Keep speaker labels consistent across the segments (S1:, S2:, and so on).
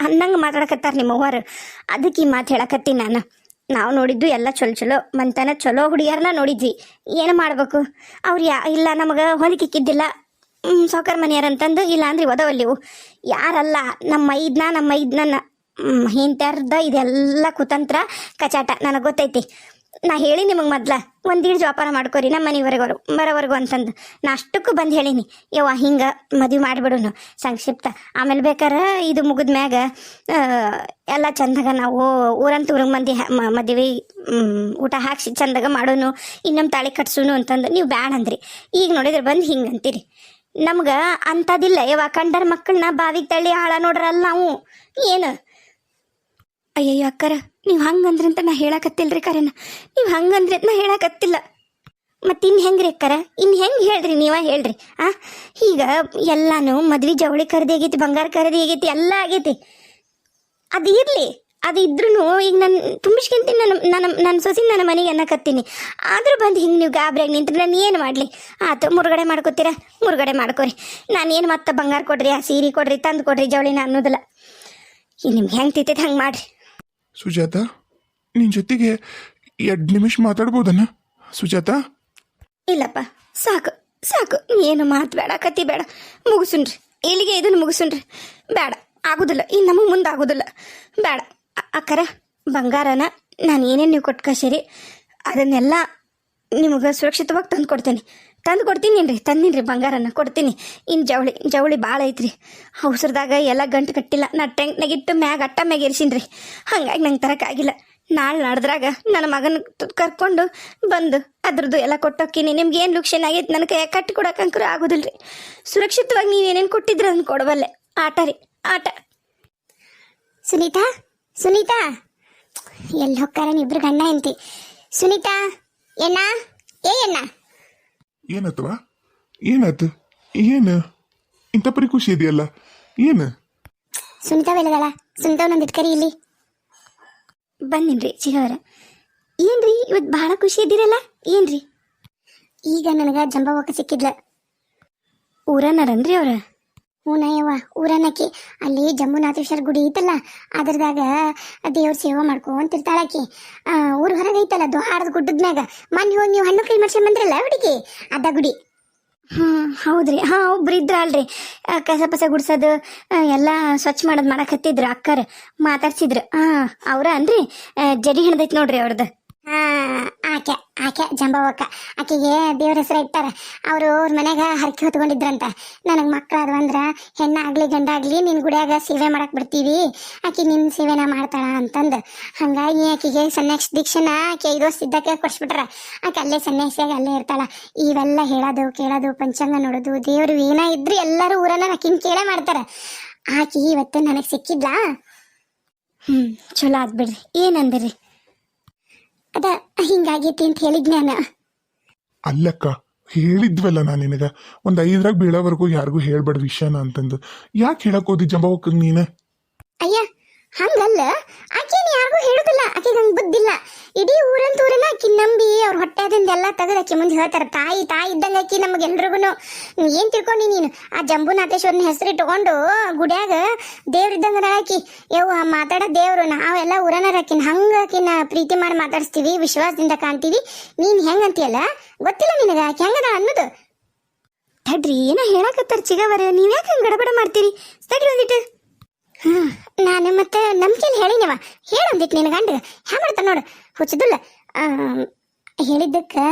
S1: ಅನ್ನಂಗೆ ಮಾತಾಡಕತ್ತಾರ ನಿಮ್ಮ ಅವ್ವಾರು. ಅದಕ್ಕೆ ಈ ಮಾತು ಹೇಳಕತ್ತಿ ನಾನು. ನಾವು ನೋಡಿದ್ದು ಎಲ್ಲ ಚಲೋ ಚಲೋ ಮಂತನ ಚಲೋ ಹುಡುಗಿಯರನ್ನ ನೋಡಿದ್ವಿ. ಏನು ಮಾಡಬೇಕು? ಅವ್ರು ಯಾ ಇಲ್ಲ ನಮಗೆ ಹೊಲಿಕಿಕ್ಕಿದ್ದಿಲ್ಲ ಸೌಕರ್ ಮನೆಯಾರ ಅಂತಂದು ಇಲ್ಲ ಅಂದ್ರೆ ಒದವಲ್ಲಿವು ಯಾರಲ್ಲ, ನಮ್ಮ ಐದ್ನ ನಮ್ಮ ಐದ್ನ ಹಿಂತಾರ್ದ ಇದೆಲ್ಲ ಕುತಂತ್ರ ಕಚಾಟ. ನನಗೆ ಗೊತ್ತೈತಿ. ನಾ ಹೇಳಿ ನಿಮಗೆ ಮೊದ್ಲ, ಒಂದೀಡ್ ಜೋಪಾನ ಮಾಡ್ಕೋರಿ ನಮ್ಮ ಮನೆವರೆಗೂ ಬರೋವರೆಗೂ ಅಂತಂದು. ನಾ ಅಷ್ಟಕ್ಕೂ ಬಂದು ಹೇಳೀನಿ, ಯವ್ವ ಹಿಂಗೆ ಮದುವೆ ಮಾಡಿಬಿಡೋನು, ಸಂಕ್ಷಿಪ್ತ. ಆಮೇಲೆ ಬೇಕಾರ ಇದು ಮುಗಿದ ಮ್ಯಾಗ ಎಲ್ಲ ಚಂದಾಗ ನಾವು ಊರಂತ ಊರಿಗೆ ಮಂದಿ ಮದುವೆ ಊಟ ಹಾಕ್ಸಿ ಚಂದಾಗ ಮಾಡೋನು ಇನ್ನೊಮ್ಮೆ ತಾಳಿ ಕಟ್ಸೋನು ಅಂತಂದು ನೀವು ಬ್ಯಾಡ ಅಂದ್ರಿ. ಈಗ ನೋಡಿದ್ರೆ ಬಂದು ಹಿಂಗೆ ಅಂತೀರಿ. ನಮ್ಗೆ ಅಂಥದಿಲ್ಲ ಯವ್ವ ಕಂಡರ ಮಕ್ಕಳನ್ನ ಬಾವಿಗೆ ತಳ್ಳಿ ಹಾಳ ನೋಡ್ರಲ್ಲ ನಾವು. ಏನು? ಅಯ್ಯಯ್ಯೋ ಅಕ್ಕರ. ನೀವು ಹಂಗಂದ್ರೆ ಅಂತ ನಾ ಹೇಳಕತ್ತಿಲ್ರಿ ಕರೆನ. ನೀವು ಹಂಗಂದ್ರೆ ಅಂತ ನಾ ಹೇಳಕತ್ತಿಲ್ಲ. ಮತ್ತೆ ಇನ್ನು ಹೆಂಗ್ರಿ ಅಕ್ಕರ? ಇನ್ನು ಹೆಂಗೆ ಹೇಳ್ರಿ ನೀವ ಹೇಳ್ರಿ, ಆ? ಈಗ ಎಲ್ಲಾನು ಮದ್ವೆ ಜವಳಿ ಖರೀದಿ ಆಗೈತಿ, ಬಂಗಾರ ಖರೀದಿ ಆಗೈತಿ, ಎಲ್ಲ ಆಗೈತಿ. ಅದು ಇರಲಿ, ಅದು ಇದ್ರೂ ಈಗ ನಾನು ತುಂಬಿಸ್ಕೊಂತೀನಿ ನನ್ನ ನನ್ನ ನನ್ನ ಸೊಸಿ ನನ್ನ ಮನೆಗೆ ಅನ್ನಕತ್ತೀನಿ. ಆದರೂ ಬಂದು ಹಿಂಗೆ ನೀವು ಗಾಬ್ರಿಯಾಗಿ ನಿಂತ್ರೆ ನಾನು ಏನು ಮಾಡಲಿ? ಆತು ಮುರುಗಡೆ ಮಾಡ್ಕೋತೀರಾ? ಮುರುಗಡೆ ಮಾಡ್ಕೋರಿ. ನಾನು ಏನು ಮತ್ತೆ ಬಂಗಾರ ಕೊಡ್ರಿ, ಆ ಸೀರೆ ಕೊಡ್ರಿ, ತಂದು ಕೊಡ್ರಿ ಜವಳಿನ ಅನ್ನೋದಿಲ್ಲ. ಈಗ ನಿಮ್ಗೆ ಹೆಂಗೆ ತಿತ್ತೈತೆ ಹಂಗೆ ಮಾಡ್ರಿ.
S2: ಸುಜಾತ, ನಿನ್ ಜೊತೆಗೆ ಎರಡು ನಿಮಿಷ ಮಾತಾಡ್ಬೋದನ್ನ ಸುಜಾತ?
S1: ಇಲ್ಲಪ್ಪ, ಸಾಕು ಸಾಕು. ಏನು ಮಾತು ಬೇಡ ಕತಿ ಬೇಡ. ಮುಗಿಸುನ್ರಿ ಇಲ್ಲಿಗೆ ಇದನ್ನು ಮುಗಿಸುನ್ರಿ ಬೇಡ, ಆಗುದಿಲ್ಲ. ಇನ್ನು ನಮಗೆ ಮುಂದೆ ಆಗುದಿಲ್ಲ. ಬೇಡ. ಅಕ್ಕರ, ಬಂಗಾರನ ನಾನು ಏನೇನು ನೀವು ಕೊಟ್ಟು ಸರಿ ಅದನ್ನೆಲ್ಲ ನಿಮಗೆ ಸುರಕ್ಷಿತವಾಗಿ ತಂದು ಕೊಡ್ತೇನೆ ತಂದು ಕೊಡ್ತೀನಿ ರೀ ತಂದಿನಿ ಬಂಗಾರನ, ಕೊಡ್ತೀನಿ. ಇನ್ನು ಜವಳಿ ಜವಳಿ ಭಾಳ ಐತ್ರಿ. ಅವಸರದಾಗ ಎಲ್ಲ ಗಂಟು ಕಟ್ಟಿಲ್ಲ, ನಾ ಟೆಂಕ್ನಾಗಿಟ್ಟು ಮ್ಯಾಗ ಅಟ್ಟ ಮ್ಯಾಗ ಇರಿಸೀನಿ ರೀ ಹಂಗಾಗಿ ನಂಗೆ ತರಕ್ಕಾಗಿಲ್ಲ ನಾಳೆ ನಡೆದ್ರಾಗ ನನ್ನ ಮಗನ ಕರ್ಕೊಂಡು ಬಂದು ಅದ್ರದ್ದು ಎಲ್ಲ ಕೊಟ್ಟೋಕ್ಕಿನಿ. ನಿಮ್ಗೆ ಏನು ಲುಕ್ಷನ್ ಆಗೈತೆ ನನ್ನ ಕೈ ಕಟ್ಟಿ ಕೊಡೋಕಂಕರು ಆಗೋದಿಲ್ಲ ರೀ ಸುರಕ್ಷಿತವಾಗಿ ನೀವೇನೇನು ಕೊಟ್ಟಿದ್ರೆ ಅದನ್ನು ಕೊಡಬಲ್ಲೆ. ಆಟ ರೀ, ಆಟ. ಸುನೀತಾ ಸುನೀತಾ. ಎಲ್ಲಿ ಹೋಗ್ತಾರೆ ಇಬ್ರು ಗಂಡ ಎಂತಿ ಸುನೀತಾ ಏನಾ ಏ ಎಣ್ಣ?
S2: ಏನತ್ತವ ಏನಾತು? ಏನ? ಇಂಥ ಪರಿ ಖುಷಿ ಇದೆಯಲ್ಲ? ಏನು?
S1: ಸುನಿತಾ ಬೆಳಗಳ ಸುನೀತಾ ಕರಿ ಇಲ್ಲಿ. ಬಂದಿನ್ರಿ ಚಿಗವರ ಏನ್ರಿ ಇವತ್ತು ಬಹಳ ಖುಷಿ ಇದ್ದೀರಲ್ಲ? ಏನ್ರಿ? ಈಗ ನನಗೆ ಜಂಬವಕ್ಕ ಸಿಕ್ಕಿದ್ಲ. ಊರನ್ನರನ್ರಿ ಅವ್ರ? ಹೂನಯ್ಯವ್ವ ಊರನಕಿ ಅಲ್ಲಿ ಜಂಬುನಾಥೇಶ್ವರ ಗುಡಿ ಐತಲ್ಲ ಅದ್ರದಾಗ ದೇವ್ರ ಸೇವೆ ಮಾಡ್ಕೊಂತಿರ್ತಾಳಕಿ ಊರ ಹೊರಗೆ ಐತಲ್ಲ ದ್ವಾರದ ಗುಡ್ಡದ ಮ್ಯಾಗ ಮನ್ ಹೋಗಿ ನೀವು ಹಣ್ಣು ಕೈ ಮಾಡ್ಸ್ಕೊಂಡ್ ಬಂದ್ರಲ್ಲ ಹುಡುಗಿ ಅದ ಗುಡಿ. ಹ್ಮ್ ಹೌದ್ರಿ. ಹಾಂ ಒಬ್ರು ಇದ್ರಲ್ರಿ ಆ, ಕಸ ಪಸ ಗುಡ್ಸೋದು ಎಲ್ಲ ಸ್ವಚ್ಛ ಮಾಡೋದು ಮಾಡಕ್ ಹತ್ತಿದ್ರು ಅಕ್ಕರ್ ಮಾತಾಡ್ಸಿದ್ರು. ಹಾಂ ಅವ್ರ ಅನ್ರಿ ಜಡಿ ಹಿಡ್ದೈತಿ ನೋಡ್ರಿ ಅವ್ರದ್ದು ಆಕೆ ಆಕೆ ಜಂಬವಕ್ಕ. ಆಕೆಗೆ ದೇವ್ರ ಹೆಸರು ಇಟ್ಟಾರ. ಅವರು ಅವ್ರ ಮನ್ಯಾಗ ಹರಕೆ ಹೊತ್ಕೊಂಡಿದ್ರಂತ. ನನಗೆ ಮಕ್ಕಳಾದ್ವು ಅಂದ್ರ, ಹೆಣ್ಣಾಗ್ಲಿ ಗಂಡಾಗ್ಲಿ ನಿನ್ ಗುಡಿಯಾಗ ಸೇವೆ ಮಾಡಕ್ ಬಿಡ್ತೀವಿ ಆಕಿ ನಿನ್ ಸೇವೆನ ಮಾಡ್ತಾಳ ಅಂತಂದು. ಹಂಗಾಗಿ ಆಕಿಗೆ ಸನ್ಯಾಸ ದೀಕ್ಷೆನ ಆಕೆ ಐದು ವರ್ಷ ಇದ್ದಕ್ಕೆ ಕೊಡ್ಸ್ಬಿಟ್ರ. ಆಕೆ ಅಲ್ಲೇ ಸನ್ಯಾಸಿಯಾಗಿ ಅಲ್ಲೇ ಇರ್ತಾಳ. ಇವೆಲ್ಲ ಹೇಳೋದು, ಕೇಳೋದು, ಪಂಚಾಂಗ ನೋಡೋದು, ದೇವ್ರು ಏನ ಇದ್ರು ಎಲ್ಲರೂ ಊರನ್ನ ಆಕಿನ ಕೇಳೇ ಮಾಡ್ತಾರ. ಆಕಿ ಇವತ್ತು ನನಗೆ ಸಿಕ್ಕಿದ್ಲಾ? ಹ್ಮ್, ಚಲೋ ಆತ್ ಬಿಡ್ರಿ. ಏನಂದಿರಿ? ಅದ ಹಿಂಗಾಗೈತಿ ಅಂತ ಹೇಳಿದ್ ನಾನು
S2: ಅಲ್ಲಕ್ಕ ಹೇಳಿದ್ವಲ್ಲ ನಾನು ನಿನಗ. ಒಂದ್ ಐದ್ರಾಗ ಬೀಳೋವರೆಗೂ ಯಾರಿಗೂ ಹೇಳ್ಬೇಡ ವಿಷಯನ ಅಂತಂದು. ಯಾಕೆ ಹೇಳಕ್ ಹೋದಿ ಜಂಬವಕ್ಕ ನೀನ?
S1: ಅಯ್ಯ ಹಂಗಲ್ಲ. ಆಕೇನು ಯಾರಿಗೂ ಹೇಳುದಿಲ್ಲ. ಆಕೆಗೆ ಹಂಗೆ ಬುದ್ಧಿಲ್ಲ. ಇಡೀ ಊರಂತ ಊರನ್ನ ಆಕಿ ನಂಬಿ ಅವ್ರ ಹೊಟ್ಟೆದಿಂದ ಎಲ್ಲ ತೆಗೆದು ಆಕಿ ಮುಂದೆ ಹೇಳ್ತಾರೆ. ತಾಯಿ ತಾಯಿ ಇದ್ದಂಗೆ ಆಕಿ ನಮಗೆಲ್ರಿಗೂ ಏನು ತಿಳ್ಕೊಂಡಿ ನೀನು? ಆ ಜಂಬುನಾಥೇಶ್ವರನ ಹೆಸರು ಇಟ್ಕೊಂಡು ಗುಡ್ಯಾಗ ದೇವ್ರ ಇದ್ದಂಗ ಆಕಿ. ಯವ್ವ, ಮಾತಾಡೋ ದೇವ್ರು. ನಾವೆಲ್ಲ ಊರನಾರ ಆಕಿನ. ಹಂಗೆ ಆಕಿನ ಪ್ರೀತಿ ಮಾಡಿ ಮಾತಾಡಿಸ್ತೀವಿ, ವಿಶ್ವಾಸದಿಂದ ಕಾಣ್ತೀವಿ. ನೀನು ಹೆಂಗಂತೀಯಲ್ಲ ಗೊತ್ತಿಲ್ಲ ನಿನಗೆ. ಆಕೆ ಹೆಂಗದ ಅನ್ನೋದು. ತಡ್ರಿ, ಏನೋ ಹೇಳಕತ್ತಾರ ಚಿಗವರ? ನೀವ್ಯಾಕೆ ಹಂಗೆ ಗಡಬಡ ಮಾಡ್ತೀರಿ? ತಡ್ರಿ ಒಂದಿಟ್ಟು ನಾನು ಮತ್ತೆ ನಂಬಿಕೆಯಲ್ಲಿ ಹೇಳಿನವ ಹೇಳಂದಿತ್ತು ನಿನ್ನ ಗಂಡ. ಹ್ಯಾ ಮಾಡ್ತಾನ ನೋಡು. ಹುಚ್ಚದಿಲ್ಲ. ಹೇಳಿದ್ದಕ್ಕೆ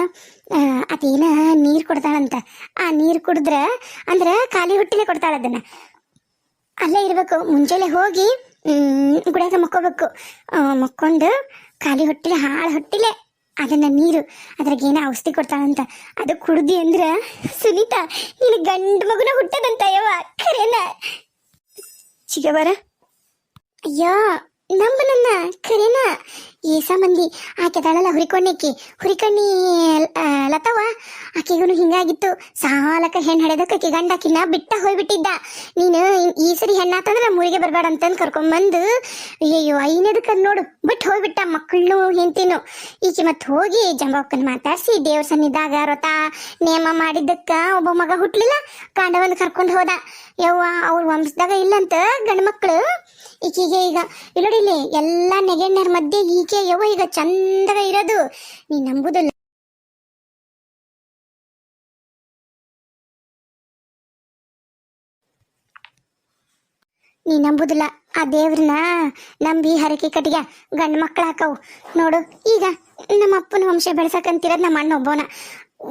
S1: ಅದೇನ ನೀರು ಕೊಡ್ತಾಳಂತ. ಆ ನೀರು ಕುಡಿದ್ರೆ, ಅಂದ್ರೆ ಖಾಲಿ ಹೊಟ್ಟಿಲೆ ಕೊಡ್ತಾಳ ಅದನ್ನ. ಅಲ್ಲೇ ಇರ್ಬೇಕು. ಮುಂಜಾನೆ ಹೋಗಿ ಗುಡಿಯಾಗ ಮಕ್ಕೋಬೇಕು. ಮಕ್ಕೊಂಡು ಖಾಲಿ ಹೊಟ್ಟಿಲೆ, ಹಾಳು ಹೊಟ್ಟಿಲೆ ಅದನ್ನ ನೀರು ಅದ್ರಾಗ ಏನೋ ಔಷಧಿ ಕೊಡ್ತಾಳಂತ. ಅದು ಕುಡ್ದಿ ಅಂದ್ರ ಸುನೀತಾ ನಿನ್ನ ಗಂಡು ಮಗುನ ಹುಟ್ಟದಂತ ಯವ್ವ. ಖರೇನ? ಚಿಗವರ ಅಯ್ಯೋ
S3: ನಂಬ ನನ್ನ ಈ ಏಸ ಮಂದಿ ದಳಲ ಹುರಿಕೊಂಡಕ್ಕಿ ಹುರಿಕಣ್ಣಿ ಲತವ ಆಕೆಗೂ ಹಿಂಗಾಗಿತ್ತು. ಸಾಲಕ ಹೆಣ್ಣು ಹಡೆದಕ್ಕೆ ಆಕೆ ಗಂಡ ಆಕಿನ ಬಿಟ್ಟ ಹೋಗ್ಬಿಟ್ಟಿದ್ದ. ನೀನು ಈ ಸರಿ ಹೆಣ್ಣಾತಂದ್ರೆ ನಮ್ಮ ಊರಿಗೆ ಬರಬೇಡ ಅಂತಂದು ಕರ್ಕೊಂಬಂದು, ಅಯ್ಯಯ್ಯೋ, ಐನದಕ್ಕೆ ನೋಡು ಬಿಟ್ಟು ಹೋಗ್ಬಿಟ್ಟ ಮಕ್ಕಳನ್ನು ಹೆಂಡ್ತಿನು. ಈಕೆ ಮತ್ತೆ ಹೋಗಿ ಜಂಬಕ್ಕನ ಮಾತಾಡಿಸಿ, ದೇವ್ರ ಸನ್ನಿದ್ದಾಗ ವ್ರತ ನೇಮ ಮಾಡಿದ್ದಕ್ಕ ಒಬ್ಬ ಮಗ ಹುಟ್ಲಿಲ್ಲ ಕಾಂಡವನ್ನು ಕರ್ಕೊಂಡು ಹೋದ. ಯವ್ವ, ಅವ್ರ ವಂಶದಾಗ ಇಲ್ಲಂತ ಗಂಡ ಮಕ್ಕಳು ಈಕೆಗೆ ಈಗ ಇಲ್ಲೋಡಿಲಿ ಎಲ್ಲ ನೆಗೆಣ್ಣರ ಮಧ್ಯೆ ಈಕೆ ಯವ ಈಗ ಚಂದಗ ಇರೋದು. ನೀ ನಂಬುದಿಲ್ಲ ನೀ ನಂಬುದಿಲ್ಲ, ಆ ದೇವ್ರನ್ನ ನಂಬಿ ಹರಕೆ ಕಟ್ಟಿಗೆ ಗಂಡು ಮಕ್ಕಳು ಹಾಕವು. ನೋಡು, ಈಗ ನಮ್ಮ ಅಪ್ಪನ ವಂಶ ಬೆಳೆಸಕಂತಿರೋದು ನಮ್ಮ ಅಣ್ಣ ಒಬ್ಬವನ.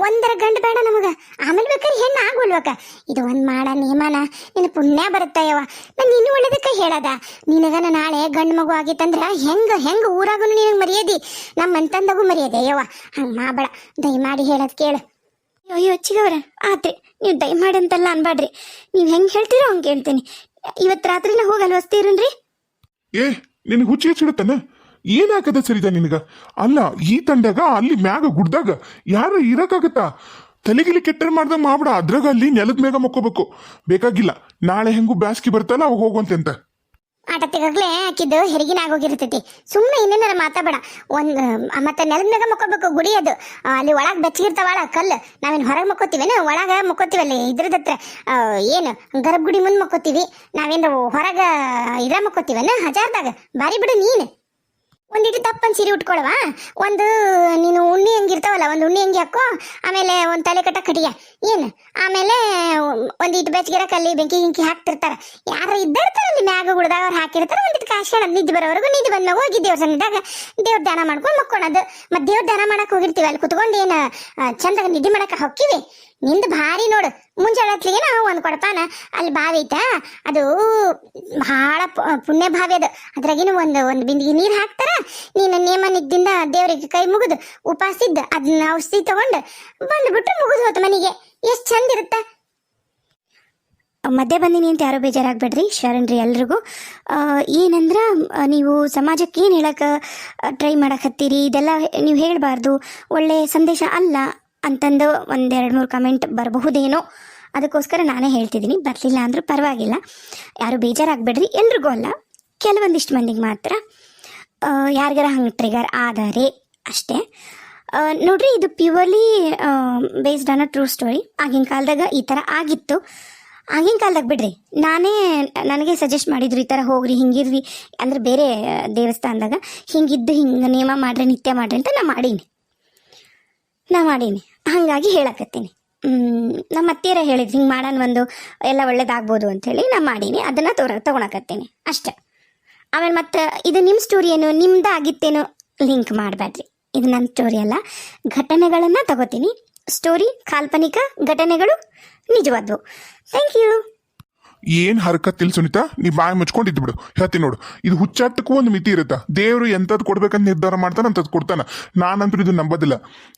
S3: ಒಂದರ ಗಂಡ ಬೇಡ ನಮಗ. ಆಮೇಲೆ ಬೇಕಾದ್ರೆ ಹೆಣ್ಣು ಆಗೋಲ್ವಕ ಇದು ಒಂದು ಮಾಡ ನಿಯಮನ ನಿನ್ನ ಪುಣ್ಯ ಬರುತ್ತಯ್ಯವ ನಾನು ನಿನ್ನ ಒಳ್ಳೇದಕ್ಕೆ ಹೇಳದ. ನಿನಗನ ನಾಳೆ ಗಂಡು ಮಗು ಆಗಿತ್ತಂದ್ರ ಹೆಂಗ ಹೆಂಗ ಊರಾಗೂ ನಿನಗೆ ಮರ್ಯಾದಿ? ನಮ್ಮ ಅಂತಂದಾಗೂ ಮರ್ಯಾದೆ ಯವ್ವ. ಹಂಗ ಮಾಡಬೇಡ ದಯಮಾಡಿ ಹೇಳದ್ ಕೇಳು. ಅಯ್ಯೋ ಚಿಗವ್ರ ಆತ್ರಿ ನೀವು ದಯಮಾಡಿ ಅಂತೆಲ್ಲ ಅನ್ಬಾಡ್ರಿ ನೀವು ಹೆಂಗ್ ಹೇಳ್ತೀರೋ ಹಂಗೆ ಹೇಳ್ತೀನಿ. ಇವತ್ತು ರಾತ್ರಿನ ಹೋಗಿ ಅಲ್ವಸ್ತೀರನ್ರಿ
S2: ಏ ನಿನಗೆ ಹುಚ್ಚಿ ಹಚ್ಚಿಡತ್ತನ? ಏನಾಗದ ಸರಿದ ನಿನಗ? ಅಲ್ಲ, ಈ ತಂಡಾಗ ಅಲ್ಲಿ ಮ್ಯಾಗ ಗುಡ್ದಾಗ ಯಾರು ಇರಕ್ಕಾಗತ್ತಾ? ತಲೆಗಿಲಿ ಕೆಟ್ಟರ್ ಮಾಡ್ದಂಗ ಮಾಡ್ಬಿಡ ಅದ್ರಾಗ ಅಲ್ಲಿ ನೆಲದ ಮ್ಯಾಗ ಮಕ್ಕೋಬೇಕು. ಬೇಕಾಗಿಲ್ಲ, ನಾಳೆ ಹೆಂಗು ಬ್ಯಾಸ್ಕಿ ಬರ್ತಲ್ಲ, ಅವಾಗ ಹೋಗುವಂತೆ ಅಂತ.
S3: ಆಟ ತೆಗಾಗ್ಲೇ ಹಾಕಿದ್ದು ಹೆರಿಗಿನ ಆಗೋಗಿರ್ತೈತಿ. ಸುಮ್ಮನೆ ಇನ್ನೇನಾರ ಮಾತಾಬೇಡ. ಒಂದ್ ಮತ್ತೆ ನೆಲದ ಮ್ಯಾಗ ಮಕ್ಕೋಬೇಕು ಗುಡಿ ಅದು. ಅಲ್ಲಿ ಒಳಗೆ ಬೆಚ್ಚಗಿರ್ತಾವಳ ಕಲ್ಲು. ನಾವೇನ್ ಹೊರಗೆ ಮಕ್ಕೋತೀವೇನು? ಒಳಗ ಮಕ್ಕೋತೀವಲ್ಲ, ಇದ್ರದ ಹತ್ರ. ಏನು, ಗರ್ಭಗುಡಿ ಮುಂದೆ ಮಕ್ಕೋತೀವಿ. ನಾವೇನ್ ಹೊರಗ ಇದ್ರ ಮಕ್ಕೋತೀವೇನು? ಹಜಾರ್ದಾಗ. ಬಾರಿ ಬಿಡು ನೀನು. ಒಂದಿಟ್ಟು ತಪ್ಪನ್ ಸೀರೆ ಉಟ್ಕೊಳವ ಒಂದು, ನೀನು ಉಣ್ಣಿ ಹೆಂಗಿರ್ತಾವಲ್ಲ, ಒಂದು ಉಣ್ಣಿ ಹೆಂಗೆ ಹಾಕೋ, ಆಮೇಲೆ ಒಂದು ತಲೆ ಕಟ್ಟ ಕಟಿಗೆ ಏನು? ಆಮೇಲೆ ಒಂದಿಟ್ಟು ಬೆಚ್ಚಗಿರ ಕಲ್ಲಿ, ಬೆಂಕಿ ಗಿಂಕಿ ಹಾಕ್ತಿರ್ತಾರ. ಯಾರು ಇದ್ದಿರ್ತಾರ ಅಲ್ಲಿ ಮ್ಯಾಗ ಗುಡ್ದಾಗ ಅವ್ರು ಹಾಕಿರ್ತಾರ ಒಂದಿಟ್ಟು ಕಾಶ್ಕೊಂಡು ನಿದ್ದೆ ಬರೋವರೆಗೂ ನಿದ್ದೆ ಬಂದಾಗ ಹೋಗಿ ದೇವ್ರ ಸನ್ನಿದಾಗ ದೇವ್ರ ಧ್ಯಾನ ಮಾಡ್ಕೊಂಡು ಮಕ್ಕೊಳೋದು. ಮತ್ತೆ ದೇವ್ರ ಧ್ಯಾನ ಮಾಡಕ್ ಹೋಗಿರ್ತೀವಿ, ಅಲ್ಲಿ ಕುತ್ಕೊಂಡು ಏನು ಚಂದಾಗ ನಿದ್ದೆ ಮಾಡಕ್ಕೆ ಹೊಕ್ಕಿವಿ ನಿಂದು ಭಾರಿ ನೋಡು. ಮುಂಜಾಳತ್ಲಿಗೆ ನಾವು ಒಂದು ಕೊಡ್ತಾನ. ಅಲ್ಲಿ ಬಾವಿ ಐತ, ಅದು ಬಹಳ ಪುಣ್ಯ ಬಾವಿ ಅದು. ಅದ್ರಾಗಿನ ಒಂದು ಒಂದು ಬಿಂದಿಗೆ ನೀರು ಹಾಕ್ತಾರ, ನೀನು ನೇಮ ನಿದ್ದಿಂದ ದೇವರಿಗೆ ಕೈ ಮುಗಿದು ಉಪಾಸಿದ್ದ ಅದನ್ನ ಔಷಧಿ ತಗೊಂಡು ಬಂದ್ಬಿಟ್ರೆ ಮುಗಿದು ಹೋತು ಮನೆಗೆ. ಎಷ್ಟು ಚಂದ ಇರುತ್ತ. ಮಧ್ಯೆ ಬಂದಿನಿ ಅಂತ ಯಾರು ಬೇಜಾರಾಗಬೇಡ್ರಿ ಶರಣ್ರಿ ಎಲ್ರಿಗೂ. ಏನಂದ್ರೆ ನೀವು ಸಮಾಜಕ್ಕೆ ಏನು ಹೇಳಕ್ಕೆ ಟ್ರೈ ಮಾಡಕತ್ತೀರಿ ಇದೆಲ್ಲ ನೀವು ಹೇಳಬಾರ್ದು, ಒಳ್ಳೆ ಸಂದೇಶ ಅಲ್ಲ. ಅಂತಂದು ಒಂದೆರಡು ಮೂರು ಕಮೆಂಟ್ ಬರಬಹುದೇನೋ, ಅದಕ್ಕೋಸ್ಕರ ನಾನೇ ಹೇಳ್ತಿದ್ದೀನಿ. ಬರಲಿಲ್ಲ ಅಂದರೂ ಪರವಾಗಿಲ್ಲ. ಯಾರು ಬೇಜಾರಾಗಬೇಡ್ರಿ, ಎಲ್ರಿಗೂ ಅಲ್ಲ. ಕೆಲವೊಂದಿಷ್ಟು ಮಂದಿಗೆ ಮಾತ್ರ ಯಾರಿಗಾರ ಹಂಗೆ ಟ್ರಿಗರ್ ಆದರೆ ಅಷ್ಟೇ. ನೋಡ್ರಿ, ಇದು purely based on a true story ಆಗಿನ ಕಾಲದಾಗ ಈ ಥರ ಆಗಿತ್ತು. ಆಗಿನ ಕಾಲದಾಗ ಬಿಡ್ರಿ, ನಾನೇ, ನನಗೆ ಸಜೆಸ್ಟ್ ಮಾಡಿದ್ರು ಈ ಥರ ಹೋಗ್ರಿ, ಹಿಂಗಿರ್ರಿ. ಅಂದ್ರೆ ಬೇರೆ ದೇವಸ್ಥಾನದಾಗ, ಹಿಂಗಿದ್ದು ಹಿಂಗೆ ನಿಯಮ ಮಾಡ್ರಿ, ನಿತ್ಯ ಮಾಡ್ರಿ ಅಂತ ನಾ ಮಾಡೀನಿ. ನಾ ಮಾಡೀನಿ. ಹಾಗಾಗಿ ಹೇಳಕತ್ತೀನಿ. ನಮ್ಮ ಅತ್ತಿಯರ ಹೇಳಿದ್ರು ಹಿಂಗೆ ಮಾಡೋಣ ಒಂದು ಎಲ್ಲ ಒಳ್ಳೇದಾಗ್ಬೋದು ಅಂಥೇಳಿ ನಾ ಮಾಡೀನಿ. ಅದನ್ನು ತೋರ, ತೊಗೊಳಕತ್ತೀನಿ. ಅಷ್ಟೆ. ಆಮೇಲೆ ಮತ್ತು ಇದು ನಿಮ್ಮ ಸ್ಟೋರಿ ಏನು, ನಿಮ್ದು ಆಗಿತ್ತೇನೋ ಲಿಂಕ್ ಮಾಡಬೇಡ್ರಿ ಇದು ನನ್ನ ಸ್ಟೋರಿ ಅಲ್ಲ. ಘಟನೆಗಳನ್ನು ತಗೋತೀನಿ. ಸ್ಟೋರಿ ಕಾಲ್ಪನಿಕ ಘಟನೆಗಳು ನಿಜವಾದವು. ಥ್ಯಾಂಕ್ ಯು
S2: ಏನ್ ಹರಕತ್ತಿಲ್ ಸುನಿತಾ? ನೀ ಬಾಯಿ ಮುಚ್ಕೊಂಡಿದ್ದು ಬಿಡು. ಹೇಳ್ತೀನಿ ನೋಡು. ಇದು ಹುಚ್ಚಾಟಕ್ಕೂ ಒಂದು ಮಿತಿ ಇರುತ್ತಾ? ದೇವರು ಎಂಥದ್ದು ಕೊಡ್ಬೇಕಂತ ನಿರ್ಧಾರ ಮಾಡ್ತಾನ ಅಂತದ್ ಕೊಡ್ತಾನ. ನಾನಂತೂ ಇದು ನಂಬೋದಿಲ್ಲ.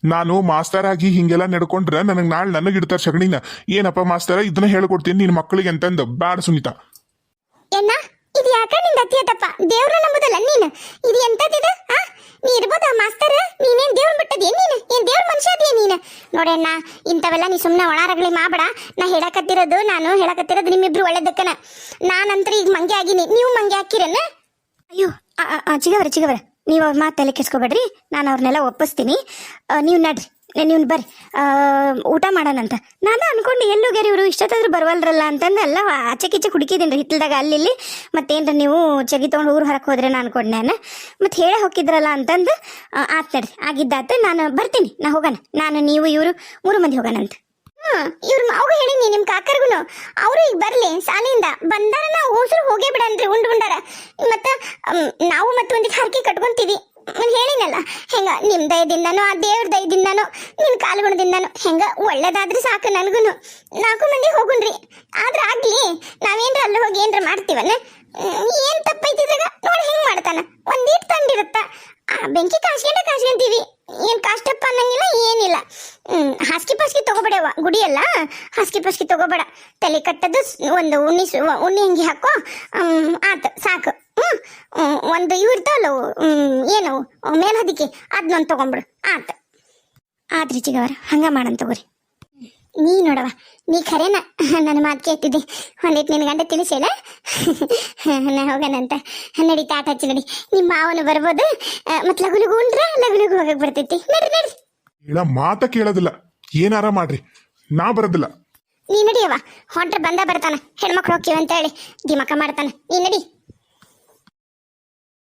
S2: ನಾನು ಮಾಸ್ತರ್ ಆಗಿ ಹಿಂಗೆಲ್ಲ ನಡ್ಕೊಂಡ್ರೆ ನನಗೆ ನಾಳೆ ನನಗೆ ಇಡ್ತಾರೆ ಸಗಣಿನ ಏನಪ್ಪ ಮಾಸ್ತರ? ಇದನ್ನ ಹೇಳ್ಕೊಡ್ತೀನಿ. ನಿನ್ನ ಮಕ್ಕಳಿಗೆ ಅಂತಂದು ಬ್ಯಾಡ ಸುನಿತಾ.
S3: ಇದು ಯಾಕ ನಿಂದ ಅತಿಯತಪ್ಪ ದೇವ್ರ ನಂಬುದಲ್ಲ ನೀನು? ಇದು ಎಂತದಿದ ಆ? ನೀ ಇರ್ಬೋದ, ಮಾಸ್ತರ್? ನೀನೇನ್ ದೇವ್ರ ಬಿಟ್ಟದೇನ್ ನೀನು? ಏನ್ ದೇವ್ರ ಮನುಷ್ಯ ಅದೇ ನೀನು? ನೋಡಣ್ಣ ಇಂಥವೆಲ್ಲ ನೀ ಸುಮ್ಮನೆ ಒಳಾರಗಳಿ ಮಾಡಬೇಡ ನಾ ಹೇಳಕತ್ತಿರೋದು, ನಾನು ಹೇಳಕತ್ತಿರೋದು ನಿಮ್ಮಿಬ್ರು ಒಳ್ಳೇದಕ್ಕನ. ನಾನಂತ್ರ ಈಗ ಮಂಗೆ ಆಗಿನಿ. ನೀವು ಮಂಗೆ ಹಾಕಿರನ್ನ ಅಯ್ಯೋ ಚಿಗವರ, ಚಿಗವ್ರ. ನೀವು ಅವ್ರ ಮಾತಲ್ಲಿ ತಲೆ ಕೆಡ್ಸ್ಕೊಬೇಡ್ರಿ. ನಾನು ಅವ್ರನ್ನೆಲ್ಲ ಒಪ್ಪಿಸ್ತೀನಿ. ನೀವು ನಡ್ರಿ. ನೀವು ಬರ್ರಿ. ಊಟ ಮಾಡೋಣಂತ. ನಾನು ಅನ್ಕೊಂಡು ಎಲ್ಲೋಗ್ಯಾರ ಇವರು, ಇಷ್ಟೊತ್ತಾದ್ರೂ ಬರವಲ್ರಲ್ಲ ಅಂತಂದು. ಎಲ್ಲ ಆಚೆ ಕಿಚ್ಚೆ ಹುಡುಕಿದ್ದೀನಿ ರೀ ಹಿತ್ತಲ್ದಾಗ ಅಲ್ಲಿ ಮತ್ತೇನ್ರ ನೀವು ಚಗಿ ತೊಗೊಂಡು ಊರು ಹೊರಕ್ಕೆ ಹೋದ್ರೆ ನಾನು ಅನ್ಕೊಂಡೆ ನಾನು ಮತ್ತು ಹೇಳೇ ಹೋಗಿದ್ರಲ್ಲ ಅಂತಂದು ಆತ್ ನಡ್ರಿ. ಆಗಿದ್ದಾತ, ನಾನು ಬರ್ತೀನಿ. ನಾ ಹೋಗೋಣ. ನಾನು, ನೀವು, ಇವರು ಮೂರು ಮಂದಿ ಹೋಗೋಣಂತ. ಹ್ಮ್, ಇವ್ರ ಮಾವು ಹೇಳಿನಿ ನಿಮ್ಮ ಕಾಕರ್ಗುನು. ಅವರು ಈಗ ಬರ್ಲಿ ಶಾಲೆಯಿಂದ ಬಂದಾರ ನಾವು ಹೋಸರು ಹೋಗೇ ಬಿಡನ್ರಿ ಉಂಡು ಉಂಡಾರ. ಮತ್ತು ನಾವು ಮತ್ತೊಂದಿಗೆ ಹರಕೆ ಕಟ್ಕೊಂತೀವಿ. ಹ್ಮ್, ಹೇಳಿನಲ್ಲ ಹೆಂಗ ನಿಮ್ ದಯದಿಂದನೋ ಆ ದೇವ್ರ ದಯದಿಂದನೋ ನಿನ್ ಕಾಲ್ಗುಣದಿಂದನೋ ಹೆಂಗ ಒಳ್ಳೇದಾದ್ರೆ ಸಾಕು ನನ್ಗುನು. ನಾಲ್ಕು ಮಂದಿ ಹೋಗುನ್ರಿ ಆದ್ರ ಆಗ್ಲಿ ನಾವೇನ್ರ ಅಲ್ಲಿ ಹೋಗಿ ಏನ್ರ ಮಾಡ್ತೀವನ್ನ ಏನ್ ತಪ್ಪೈತಿದ್ರಾಗ ನೋಡಿ ಹೆಂಗ್ ಮಾಡ್ತಾನ? ಒಂದೀಟ್ ತಂದಿರುತ್ತ. ಆ ಬೆಂಕಿ ಕಾಸ್ಕೊಂಡ ಕಾಸ್ಕೊಂತೀವಿ. ಏನ್ ಕಷ್ಟಪ್ಪ ಅನ್ನಂಗಿಲ್ಲ ಏನಿಲ್ಲ. ಹಾಸಿಗೆ ಪಾಸ್ಗೆ ತಗೋಬೇಡವ ಗುಡಿಯಲ್ಲ? ಹಾಸಿಗೆ ಪಾಸ್ಗೆ ತಗೋಬೇಡ. ತಲೆ ಕಟ್ಟದು ಒಂದು ಉಣ್ಣಿ ಉಣ್ಣಿ ಹಂಗಿ ಹಾಕೋ ಆತು ಸಾಕು. ಹ್ಮ್, ಒಂದು ಇವು ಇರ್ತಾವಲ್ಲ ಹ್ಮ್, ಏನು ಮೇಲ್ಹದಿಕೆ ಅದನ್ನೊಂದು ತಗೊಂಬಿಡು ಆತ. ಆದ್ರಿ ಚಿಗವರ ಹಂಗ ಮಾಡನ್ ತಗೋರಿ. ನೀ ನೋಡವ ನೀ ಖರೇನ ನನ್ನ ಮಾತು ಕೇಳ್ತಿದ್ದೆ? ಒಂದಿಟ್ಟು ನಿನ್ನ ಗಂಡ ತಿಳಿಸಿಲ್ಲ ನಾ ಹೋಗೋಣಂತ ನಡಿ ತಾಟ ಹಚ್ಚಿ ನಡಿ. ನಿಮ್ಮ ಮಾವನು ಬರ್ಬೋದು. ಮತ್ತು ಲಗು ಲಗು ಉಂಡ್ರ? ಲಗು ಲಗು ಹೋಗಕ್ಕೆ ಬರ್ತೈತಿ. ನಡ್ರಿ ನಡ್ರಿ
S2: ಇಲ್ಲ ಮಾತ ಕೇಳೋದಿಲ್ಲ. ಏನಾರ ಮಾಡ್ರಿ. ನಾ ಬರೋದಿಲ್ಲ.
S3: ನೀ ನಡಿಯವ ಹೊಂಟ್ರ ಬಂದ ಬರ್ತಾನ. ಹೆಣ್ಮಕ್ಳು ಹೋಗ್ತೀವಿ ಅಂತ ಹೇಳಿ. ದಿಮಕ ಮಾಡ್ತಾನ. ನೀ ನಡಿ.